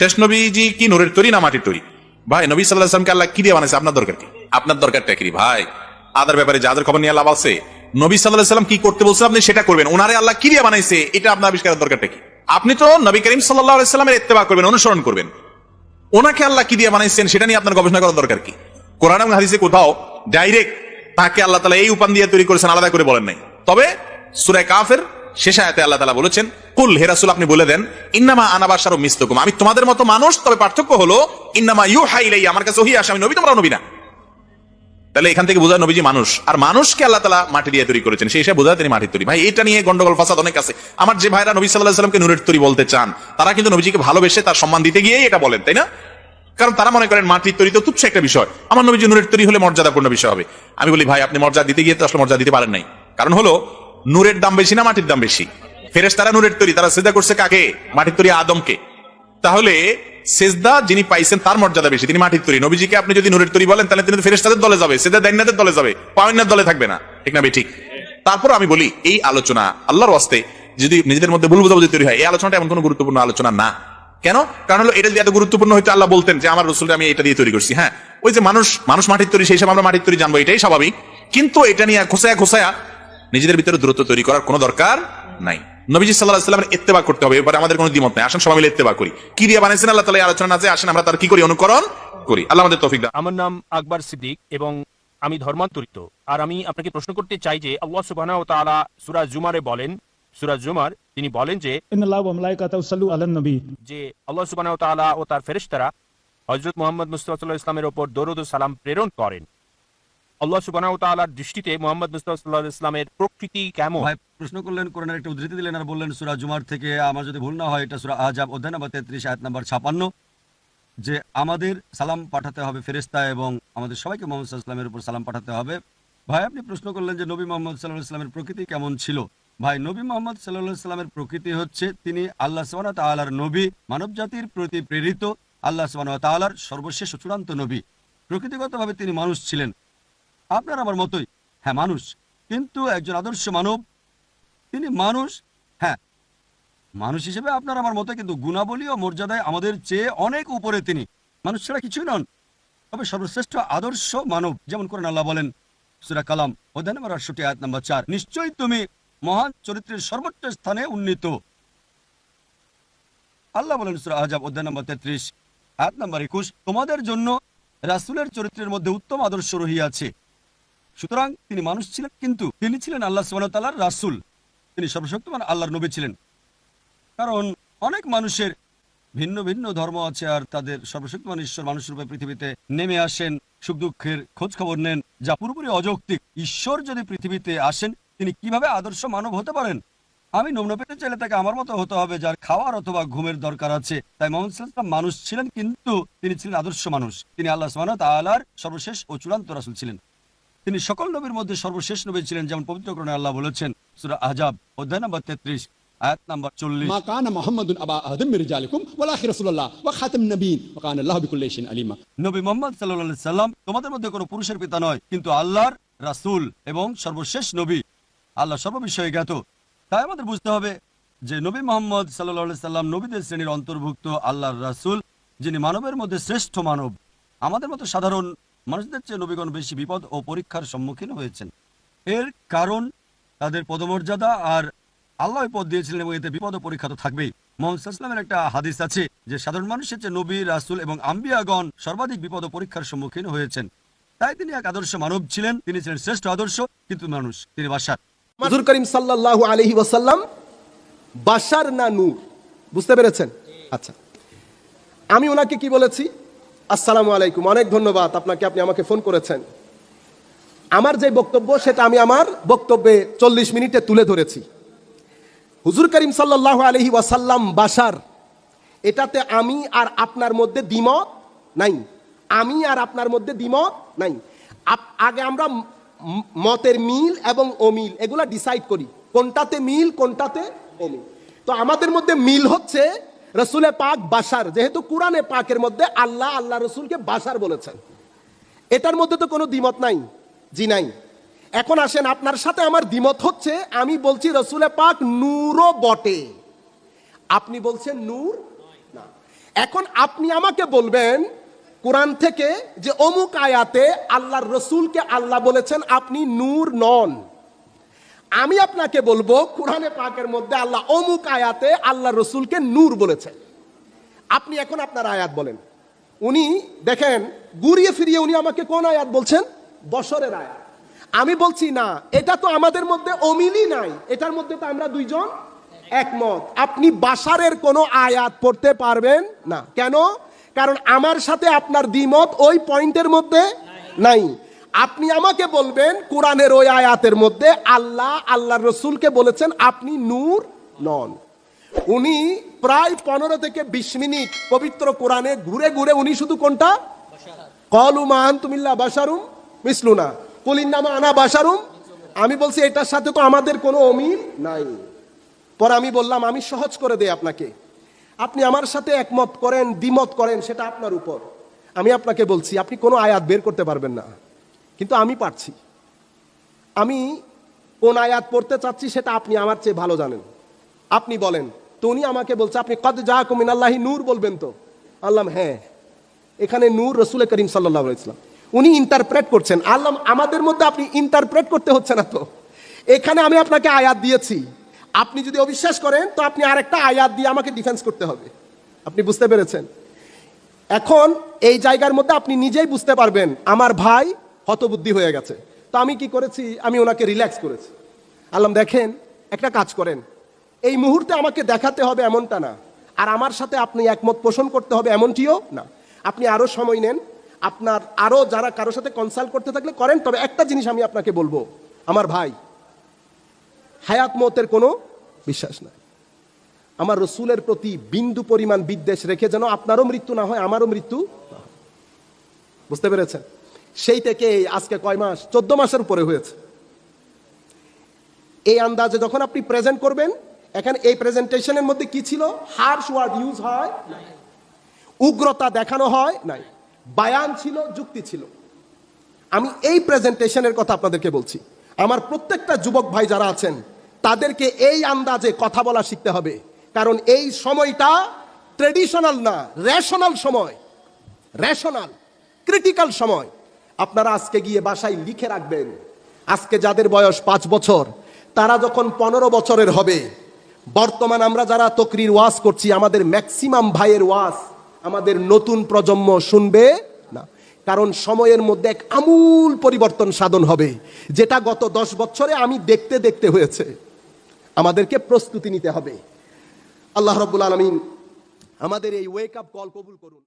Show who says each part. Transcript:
Speaker 1: শেষ নবীজি কি তৈরি না মাটির তৈরি? ভাই, নবী আল্লাহ কি দিয়ে বানাইছে? আপনার দরকার কি? আপনার দরকারটা কি ভাই? আদার ব্যাপারে যাদের খবর নিয়ে লাভ আছে নবী কি করতে বলছে আপনি সেটা করবেন। ওনারে আল্লাহ কি দিয়ে বানাইছে, এটা আপনার আবিষ্কারের দরকারটা কি? আপনি তো নবী করিম সাল্লাহ ইত্তেবা করবেন, অনুসরণ করবেন। ওনাকে আল্লাহ কি দিয়ে বানাইছেন সেটা নিয়ে আপনার গবেষণা করার দরকার কি? কোরআন এবং হাদিসে কোথাও ডাইরেক্ট তাকে আল্লাহ তালা এই উপান দিয়ে তৈরি করেছেন, আলাদা করে বলেন নাই। তবে সুরায় কাফের শেষ আয়াতে আল্লাহ তালা বলেছেন, কুল হেরাসুল আপনি বলে দেন, ইন্নামা আনাবাসার মিস্তকুম আমি তোমাদের মতো মানুষ, তবে পার্থক্য হলো, ইন্নামা ইউ হাইলাই আমার কাছে ওহি আসে, আমি নবী তোমরা নবী না। তাহলে এখান থেকে বোঝা নবীজি মানুষ। আর মানুষকে আল্লাহ তালা মাটি দিয়ে তৈরি করেছেন সেই হিসাবে বোঝা তিনি মাটির তৈরি। ভাই, এটা নিয়ে গন্ডগোল, ফাসাদ অনেক আছে। আমার যে ভাইরা নবী সাল্লাহ সাল্লামকে নুরের তৈরি বলতে চান, তারা কিন্তু নবীজিকে ভালোবেসে তার সম্মান দিতে গিয়েই এটা বলেন, তাই না? কারণ তারা মনে করেন মাটির তৈরি তো তুচ্ছ একটা বিষয়। আমার নবীজি নুরের তৈরি হলে মর্যাদাপূর্ণ বিষয় হবে। আমি বলি, ভাই, আপনি মর্যাদা দিতে গিয়ে তো আসলে মর্যাদা দিতে পারেন নাই। কারণ হলো নূরের দাম বেশি না মাটির দাম বেশি? ফেরেস তারা নূরের তৈরি, তারা সেজদা করছে কাকে? মাটির তৈরি আদমকে। তাহলে সেজদা যিনি পাইছেন তার মর্যাদা বেশি, তিনি মাটির তৈরি। নবীজিকে আপনি যদি নূরের তৈরি বলেন, তাহলে তিনি ফেরেস্তাদের দলে যাবে, সেজদা দাইনাদের দলে যাবে পাওয়ান্নার দলে থাকবে না। ঠিক না ঠিক। তারপর আমি বলি, এই আলোচনা আল্লাহর ওয়াস্তে যদি নিজেদের মধ্যে ভুল বোঝাবুঝি তৈরি হয়, এই আলোচনাটা এমন কোনো গুরুত্বপূর্ণ আলোচনা না। কেন? কারণ হলো, এটা যদি এত গুরুত্বপূর্ণ হয়তো আল্লাহ বলতেন যে, আমার রসুলটা আমি এটা দিয়ে তৈরি করছি। হ্যাঁ ওই যে মানুষ মানুষ মাটির তৈরি, সেই হিসাবে আমরা মাটির তৈরি জানব, এটাই স্বাভাবিক। কিন্তু এটা নিয়ে খোসায়া খোসায়া নিজেদের ভিতরে দূরত্ব তৈরি করার কোনো দরকার নাই। নবীজি সাল্লাহ সাল্লামের ইত্তেবা করতে হবে এবার আমাদের কোনো দিমত নাই। আসেন সবাই মিলে ইত্তেবা করি। কি দিয়ে বানিয়েছেন আল্লাহ তালা আলোচনা আছে আসেন আমরা তার কি করি? অনুকরণ করি। আল্লাহ তফিক
Speaker 2: আমার নাম আকবর সিদ্দিক এবং আমি ধর্মান্তরিত। আর আমি আপনাকে প্রশ্ন করতে চাই যে আল্লাহ সুবাহ তালা সুরাজ জুমারে বলেন সুরাজ জুমার তিনি বলেন যে আল্লাহ সুবাহ ও তার ফেরেশতারা হজরত মোহাম্মদ মুস্তফা ইসলামের ওপর দরুদ সালাম প্রেরণ করেন। আল্লাহ সুবহানাহু ওয়া তাআলার দৃষ্টিতে মুহাম্মদ মুস্তাফা ইসলামের প্রকৃতি কেমন?
Speaker 3: প্রশ্ন করলেন, কোরআনের একটা উদ্ধৃতি দিলেন আর বললেন, সুরা জুমার থেকে আমার যদি ভুল না হয়, এটা সুরা আজাব অধ্যায় নাম্বার তেত্রিশ, আয়াত নাম্বার ছাপান্ন, যে আমাদের সালাম পাঠাতে হবে ফেরেস্তা এবং আমাদের সবাইকে মোহাম্মদ সাল্লামের উপর সালাম পাঠাতে হবে। ভাই, আপনি প্রশ্ন করলেন যে নবী মোহাম্মদ সাল্লাহ ইসলামের প্রকৃতি কেমন ছিল? ভাই, নবী মোহাম্মদ সাল্লাহ সাল্লামের প্রকৃতি হচ্ছে, তিনি আল্লাহ সুবাহ তাল্লার নবী মানব জাতির প্রতি প্রেরিত, আল্লাহ সুবাহ তাল্লার সর্বশেষ চূড়ান্ত নবী। প্রকৃতিগতভাবে তিনি মানুষ ছিলেন। আপনার আমার মতোই। হ্যাঁ মানুষ। কিন্তু একজন আদর্শ মানব, তিনি মানুষ হ্যাঁ মানুষ হিসেবে আপনার আমার মতো কিন্তু গুণাবলী ও মর্যাদায় আমাদের চেয়ে অনেক উপরে তিনি। মানুষ ছাড়া কিছুই নন। তবে সর্বশ্রেষ্ঠ আদর্শ মানব, যেমন করেন আল্লাহ বলেন, সুরা কালাম, অধ্যায় আয়াত নম্বর চার, নিশ্চয়ই তুমি মহান চরিত্রের সর্বোচ্চ স্থানে উন্নীত। আল্লাহ বলেন সুরা আজাব অধ্যায় নম্বর তেত্রিশ, আয়াত নম্বর একুশ, তোমাদের জন্য রাসুলের চরিত্রের মধ্যে উত্তম আদর্শ রহিয়াছে। সুতরাং তিনি মানুষ ছিলেন, কিন্তু তিনি ছিলেন আল্লাহ সুবাহতাল্লাহর রাসুল। তিনি সর্বশক্তিমান আল্লাহর নবী ছিলেন। কারণ অনেক মানুষের ভিন্ন ভিন্ন ধর্ম আছে আর তাদের সর্বশক্তিমান ঈশ্বর মানুষের রূপে পৃথিবীতে নেমে আসেন, সুখ দুঃখের খোঁজ খবর নেন, যা পুরোপুরি অযৌক্তিক। ঈশ্বর যদি পৃথিবীতে আসেন, তিনি কীভাবে আদর্শ মানব হতে পারেন? আমি নমুনা পেতে চাইলে তাকে আমার মতো হতে হবে যার খাওয়ার অথবা ঘুমের দরকার আছে। তাই মোহাম্মদ সাল্লাম মানুষ ছিলেন, কিন্তু তিনি ছিলেন আদর্শ মানুষ। তিনি আল্লাহ সুবহানাহু ওয়া সর্বশেষ ও চূড়ান্ত রাসূল ছিলেন। তিনি সকল নবীর মধ্যে সর্বশেষ নবী ছিলেন যেমন পবিত্রকরণে আল্লাহ বলেছেন সুরা আজাব অধ্যায় নম্বর তেত্রিশ জ্ঞাত তাই আমাদের বুঝতে হবে যে নবী মোহাম্মদ সাল্লাল্লাহু সাল্লাম নবীদের শ্রেণির অন্তর্ভুক্ত আল্লাহর রাসুল যিনি মানবের মধ্যে শ্রেষ্ঠ মানব। আমাদের মতো সাধারণ মানুষদের চেয়ে নবীগণ বেশি বিপদ ও পরীক্ষার সম্মুখীন হয়েছেন। এর কারণ তাদের পদমর্যাদা আর আল্লাহ পদ দিয়েছিলেন এবং এতে বিপদ ও পরীক্ষা তো থাকবেই। মোহাম্মদ সাল্লামের একটা হাদিস আছে যে সাধারণ মানুষের চেয়ে নবী রাসূল এবং আম্বিয়াগণ সর্বাধিক বিপদ ও পরীক্ষার সম্মুখীন হয়েছেন। তাই তিনি এক আদর্শ মানব ছিলেন। তিনি ছিলেন শ্রেষ্ঠ আদর্শ কিন্তু মানুষ তিনি বাসার
Speaker 4: হুজুর করিম সাল্লাল্লাহু আলাইহি ওয়াসাল্লাম বাশার না নূর বুঝতে পেরেছেন? আচ্ছা। আমি ওনাকে কি বলেছি? আসসালামু আলাইকুম, অনেক ধন্যবাদ আপনাকে আপনি আমাকে ফোন করেছেন। আমার যে বক্তব্য, সেটা আমি আমার বক্তব্যে চল্লিশ মিনিটে তুলে ধরেছি। হুজুর করিম সাল্লাল্লাহু আলাইহি ওয়াসাল্লাম বাশার এটাতে আমি আর আপনার মধ্যে দ্বিমত নাই। আমি আর আপনার মধ্যে দ্বিমত নাই। আগে আমরা মতের মিল এবং অমিল, এগুলা ডিসাইড করি। কোনটাতে মিল, কোনটাতে অমিল। তো আমাদের মধ্যে মিল হচ্ছে রসুলে পাক বাসার যেহেতু কোরআনে পাকের মধ্যে আল্লাহ আল্লাহ রসুলকে বাসার বলেছেন। এটার মধ্যে তো কোনো দ্বিমত নাই, জি নাই। এখন আসেন, আপনার সাথে আমার দ্বিমত হচ্ছে, আমি বলছি রসুলে পাক নূরও বটে। আপনি বলছেন নূর? না। এখন আপনি আমাকে বলবেন, কোরআন থেকে যে অমুক আয়াতে আল্লাহর রসুলকে আল্লাহ বলেছেন, আপনি নূর নন। আমি আপনাকে বলব, কোরআনে পাকের মধ্যে আল্লাহ অমুক আয়াতে আল্লাহ রসুলকে নূর বলেছেন। আপনি এখন আপনার আয়াত বলেন। উনি দেখেন, ঘুরিয়ে ফিরিয়ে উনি আমাকে কোন আয়াত বলছেন? বছরের আয়াত। আমি বলছি, না, এটা তো আমাদের মধ্যে অমিলই নাই। এটার মধ্যে তো আমরা দুইজন একমত। আপনি বাসারের কোনো আয়াত পড়তে পারবেন না। কেন? কারণ আমার সাথে আপনার দ্বিমত ওই পয়েন্টের মধ্যে নাই। আপনি আমাকে বলবেন কোরআনের ওই আয়াতের মধ্যে আল্লাহ আল্লাহ রসুলকে বলেছেন, আপনি নূর নন। উনি প্রায় পনেরো থেকে বিশ মিনিট পবিত্র কোরআনে ঘুরে ঘুরে উনি শুধু কোনটা? কলু মান তুমিল্লা বাসারুম মিসলুনা। কুলিন নামা আনা বাসারুম আমি বলছি, এটার সাথে তো আমাদের কোনো অমিল নাই। পর আমি বললাম, আমি সহজ করে দেই আপনাকে। আপনি আমার সাথে একমত করেন, দ্বিমত করেন, সেটা আপনার উপর। আমি আপনাকে বলছি, আপনি কোনো আয়াত বের করতে পারবেন না। কিন্তু আমি পারছি। আমি কোন আয়াত পড়তে চাচ্ছি সেটা আপনি আমার চেয়ে ভালো জানেন। আপনি বলেন তো উনি আমাকে বলছে, আপনি কদ যা কুমিন আল্লাহি নূর বলবেন তো? আল্লাহ হ্যাঁ। এখানে নূর রসুল করিম সাল্লাহ ইসলাম উনি ইন্টারপ্রেট করছেন। আল্লাহ, আমাদের মধ্যে আপনি ইন্টারপ্রেট করতে হচ্ছে না তো। এখানে আমি আপনাকে আয়াত দিয়েছি। আপনি যদি অবিশ্বাস করেন, তো আপনি আরেকটা আয়াত দিয়ে আমাকে ডিফেন্স করতে হবে। আপনি বুঝতে পেরেছেন? এখন এই জায়গার মধ্যে আপনি নিজেই বুঝতে পারবেন, আমার ভাই হতবুদ্ধি হয়ে গেছে। তো আমি কি করেছি? আমি ওনাকে রিল্যাক্স করেছি। আল্লাহ দেখেন, একটা কাজ করেন। এই মুহূর্তে আমাকে দেখাতে হবে এমনটা না। আর আমার সাথে আপনি একমত পোষণ করতে হবে এমনটিও না। আপনি আরও সময় নেন। আপনার আরও যারা কারোর সাথে কনসাল্ট করতে থাকলে করেন। তবে একটা জিনিস আমি আপনাকে বলব। আমার ভাই, হায়াত মতের কোনো বিশ্বাস নাই। আমার রসুলের প্রতি বিন্দু পরিমাণ বিদ্বেষ রেখে যেন আপনারও মৃত্যু না হয়, আমারও মৃত্যু বুঝতে পেরেছেন? সেই থেকে আজকে কয় মাস? চোদ্দ মাসের উপরে হয়েছে। এই আন্দাজে যখন আপনি প্রেজেন্ট করবেন, এখানে এই প্রেজেন্টেশনের মধ্যে কি ছিল? হার্শ ওয়ার্ড ইউজ হয় উগ্রতা দেখানো হয় নাই। বায়ান ছিল, যুক্তি ছিল। আমি এই প্রেজেন্টেশনের কথা আপনাদেরকে বলছি। আমার প্রত্যেকটা যুবক ভাই যারা আছেন, তাদেরকে এই আন্দাজে কথা বলা শিখতে হবে। কারণ এই সময়টা ট্রেডিশনাল না রেশনাল সময়। রেশনাল ক্রিটিক্যাল সময়। আপনারা আজকে গিয়ে বাসায় লিখে রাখবেন, আজকে যাদের বয়স পাঁচ বছর, তারা যখন পনেরো বছরের হবে, বর্তমান আমরা যারা তকরির ওয়াজ করছি, আমাদের ম্যাক্সিমাম ভাইয়ের ওয়াজ আমাদের নতুন প্রজন্ম শুনবে না। কারণ সময়ের মধ্যে এক আমূল পরিবর্তন সাধন হবে, যেটা গত দশ বছরে আমি দেখতে দেখতে হয়েছে। আমাদেরকে প্রস্তুতি নিতে হবে। আল্লাহ রব্বুল আলমিন আমাদের এই ওয়েক আপ কল কবুল করুন।